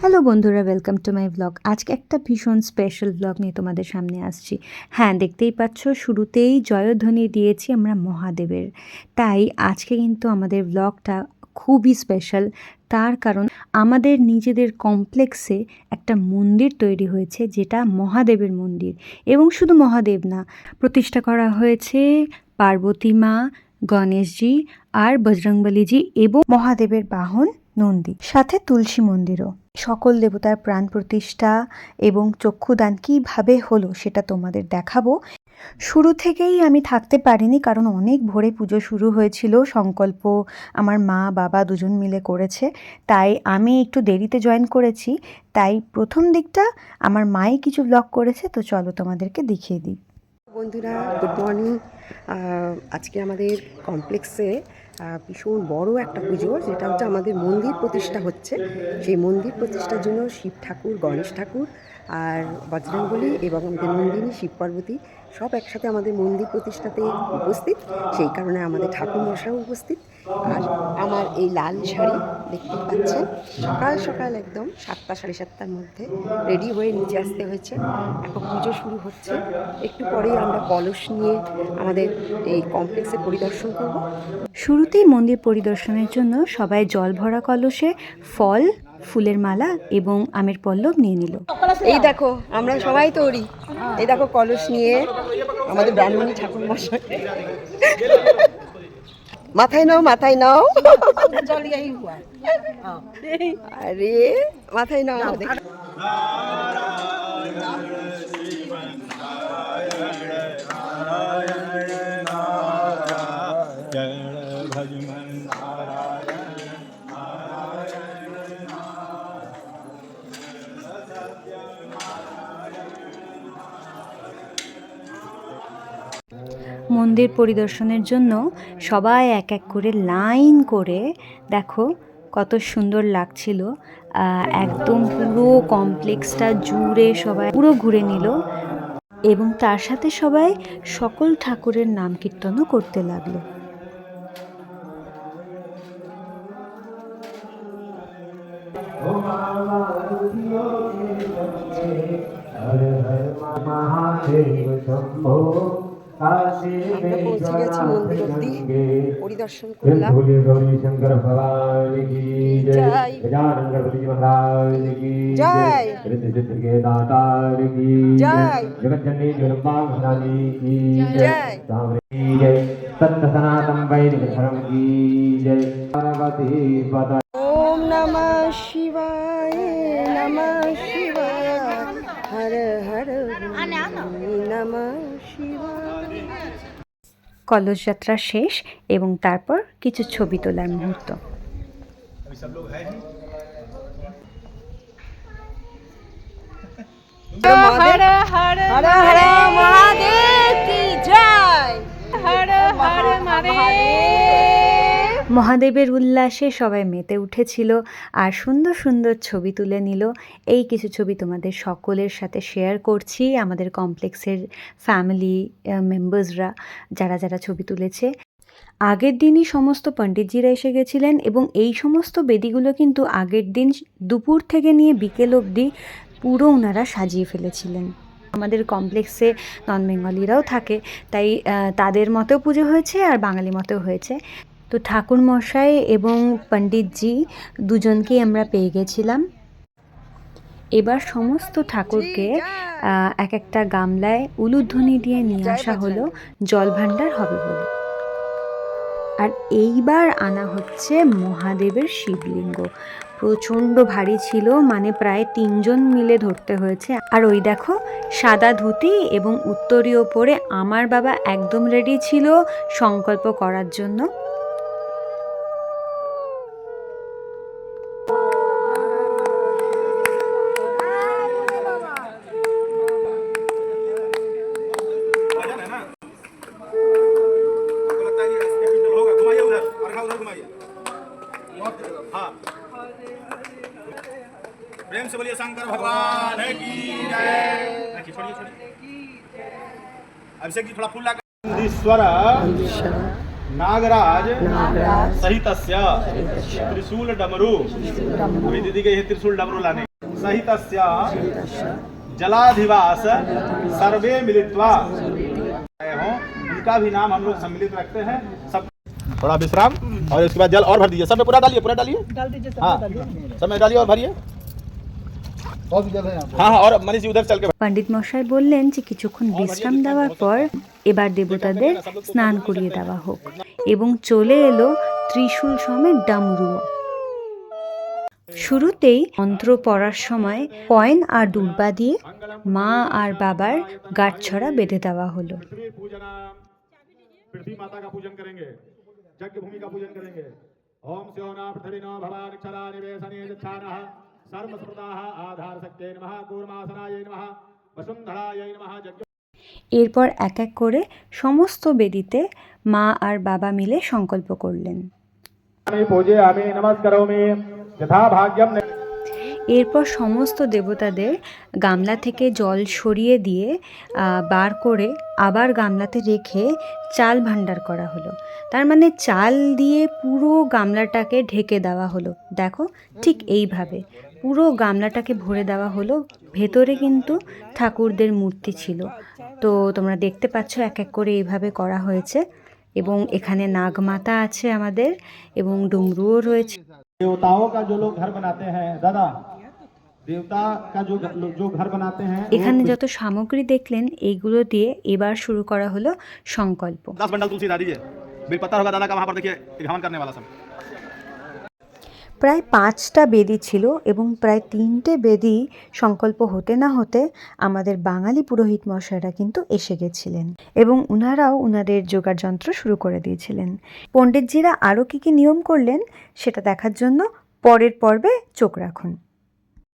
Hello বন্ধুরা welcome to my blog আজকে একটা ভীষণ স্পেশাল ব্লগ নিয়ে তোমাদের সামনে আসছি। হ্যাঁ দেখতেই পাচ্ছ, শুরুতেই জয়ধ্বনি দিয়েছি আমরা মহাদেবের। তাই আজকে কিন্তু আমাদের ব্লগটা খুবই স্পেশাল তার কারণ আমাদের নিজেদের কমপ্লেক্সে একটা মন্দির তৈরি হয়েছে, যেটা মহাদেবের মন্দির। এবং শুধু মহাদেব না, প্রতিষ্ঠা করা হয়েছে পার্বতী মা গণেশজি আর বজরংবলীজি এবং মহাদেবের বাহন নন্দী। সাথে তুলসী মন্দিরও। সকল দেবতার প্রাণ প্রতিষ্ঠা এবং চক্ষুদান কীভাবে হলো সেটা তোমাদের দেখাবো। শুরু থেকেই আমি থাকতে পারিনি কারণ অনেক ভোরে পুজো শুরু হয়েছিল, সংকল্প আমার মা, বাবা দুজন মিলে করেছে, তাই আমি একটু দেরিতে জয়েন করেছি। তাই প্রথম দিকটা আমার মাই কিছু ব্লগ করেছে, তো চলো তোমাদেরকে দেখিয়ে দিই। বন্ধুরা গুড মর্নিং আজকে আমাদের কমপ্লেক্সে ভীষণ বড় একটা পুজো, যেটা হচ্ছে আমাদের মন্দির প্রতিষ্ঠা হচ্ছে। সেই মন্দির প্রতিষ্ঠার জন্য শিব ঠাকুর, গণেশ ঠাকুর আর বজরঙ্গলী এবং নন্দিনী শিব পার্বতী সব একসাথে আমাদের মন্দির প্রতিষ্ঠাতে উপস্থিত। সেই কারণে আমাদের ঠাকুর মশাও উপস্থিত। আর আমার এই লাল শাড়ি দেখতে পাচ্ছেন, সকাল সকাল একদম সাতটা সাড়ে সাতটার মধ্যে রেডি হয়ে নিচে আসতে হয়েছে। এখন পুজো শুরু হচ্ছে। একটু পরেই আমরা কলস নিয়ে আমাদের এই কমপ্লেক্সে পরিদর্শন করব। শুরুতেই মন্দির পরিদর্শনের জন্য সবাই জল ভরা কলসে ফল ফুলের মালা এবং আমের পল্লব নিয়ে নিল। এই দেখো, আমরা সবাই তৈরি। এই দেখো, কলস নিয়ে আমাদের ব্রাহ্মণী ঠাকুর মশাই মাথায় নাও মাথায় নাও। আরে, মাথায় নাও আমাদের। মন্দির পরিদর্শনের জন্য সবাই এক এক করে লাইন করে দেখো কত সুন্দর লাগছিল একদম পুরো কমপ্লেক্সটা জুড়ে সবাই পুরো ঘুরে নিল এবং তার সাথে সবাই সকল ঠাকুরের নাম কীর্তনও করতে লাগল মহাদেব আমরা পৌঁছে গেছি মন্দির অব্দি পরিদর্শন করলাম भोले गौरी शंकर भगवान की जय जय। गजानन गणपति महाराज की जय। रिद्धि सिद्धि के दातार की जय। जगत जननी जगदम्बा महारानी की जय। सामने की जय सत्य सनातन वैदिक धर्म की जय पार्वती पता ओम नमः शिवाय হর হর নম কলস যাত্রা শেষ এবং তারপর কিছু ছবি তোলার মুহূর্ত। হর হর মহাদেব কি জয়? হর হর মহাদেব মহাদেবের উল্লাসে সবাই মেতে উঠেছিল আর সুন্দর সুন্দর ছবি তুলে নিল। এই কিছু ছবি তোমাদের সকলের সাথে শেয়ার করছি, আমাদের কমপ্লেক্সের ফ্যামিলি মেম্বার্সরা যারা যারা ছবি তুলেছে। আগের দিনই সমস্ত পণ্ডিতজিরা এসে গেছিলেন এবং এই সমস্ত বেদিগুলো কিন্তু আগের দিন দুপুর থেকে নিয়ে বিকেল অবধি পুরো ওনারা সাজিয়ে ফেলেছিলেন। আমাদের কমপ্লেক্সে নন বেঙ্গলিরাও থাকে, তাই তাদের মতেও পুজো হয়েছে আর বাঙালি মতেও হয়েছে। তো ঠাকুর মশাই এবং পণ্ডিতজি দুজনকেই আমরা পেয়ে গেছিলাম। এবার সমস্ত ঠাকুরকে এক একটা গামলায় উলুধ্বনি দিয়ে নিয়ে আসা হলো জল ভাণ্ডার হবে বলে। আর এইবার আনা হচ্ছে মহাদেবের শিবলিঙ্গ। প্রচণ্ড ভারী ছিল মানে প্রায় তিনজন মিলে ধরতে হয়েছে। আর ওই দেখো সাদা ধুতি এবং উত্তরীয় পরে আমার বাবা একদম রেডি ছিল সংকল্প করার জন্য। शंकर भगवान की जय। अभिषेक जी थोड़ा फूल ला ईश्वर नागराज सहितस्य त्रिशूल डमरू। अभी दीदी के ये त्रिशूल डमरू लाने। सहितस्य जलाधिवास सर्वे मिलित्वा। आए हों उनका भी नाम हम लोग सम्मिलित रखते हैं। सब थोड़ा विश्राम और इसके बाद जल और भर दीजिए। सब में पूरा डालिए पूरा डालिए। डाल दीजिए हाँ सब में डालिए और भरिए। পণ্ডিত মশাই বললেন যে কিছুক্ষণ বিশ্রাম দেওয়ার পর এবার দেবতাদের স্নান করিয়ে দেওয়া হোক। এবং চলে এলো ত্রিশূল সমেত ডামরু শুরুতেই মন্ত্র পড়ার সময় কয়েন আর দুর্বা দিয়ে মা আর বাবার গাছছড়া বেঁধে দেওয়া হলো। পূজন করেন এরপর এক এক করে সমস্ত বেদিতে মা আর বাবা মিলে সংকল্প করলেন। এরপর সমস্ত দেবতাদের গামলা থেকে জল সরিয়ে দিয়ে বার করে আবার গামলাতে রেখে চাল ভাণ্ডার করা হলো। তার মানে চাল দিয়ে পুরো গামলাটাকে ঢেকে দেওয়া হলো। দেখো ঠিক এইভাবে। পুরো গামলাটাকে ভরে দেওয়া হলো ভেতরে কিন্তু ঠাকুরদের মূর্তি ছিল তো তোমরা দেখতে পাচ্ছ এক এক করে এইভাবে করা হয়েছে এবং এখানে নাগমাতা আছে আমাদের এবং ডুমরুও রয়েছে देवताओं का जो लोग घर बनाते हैं दादा देवता का जो जो घर बनाते हैं এখানে যত সামগ্রী দেখলেন এইগুলো দিয়ে এবার শুরু করা হলো সংকল্প दस बंडल तुलसी डाल दीजिए बिल पत्ता होगा दादा का वहाँ पर देखिए एक हवन करने वाला सब প্রায় পাঁচটা বেদি ছিল এবং প্রায় তিনটে বেদি সংকল্প হতে না হতে আমাদের বাঙালি পুরোহিত মশাইরা কিন্তু এসে গেছিলেন এবং উনারাও উনাদের যোগাড় যন্ত্র শুরু করে দিয়েছিলেন। পণ্ডিতজিরা আরও কী কী নিয়ম করলেন সেটা দেখার জন্য পরের পর্বে চোখ রাখুন।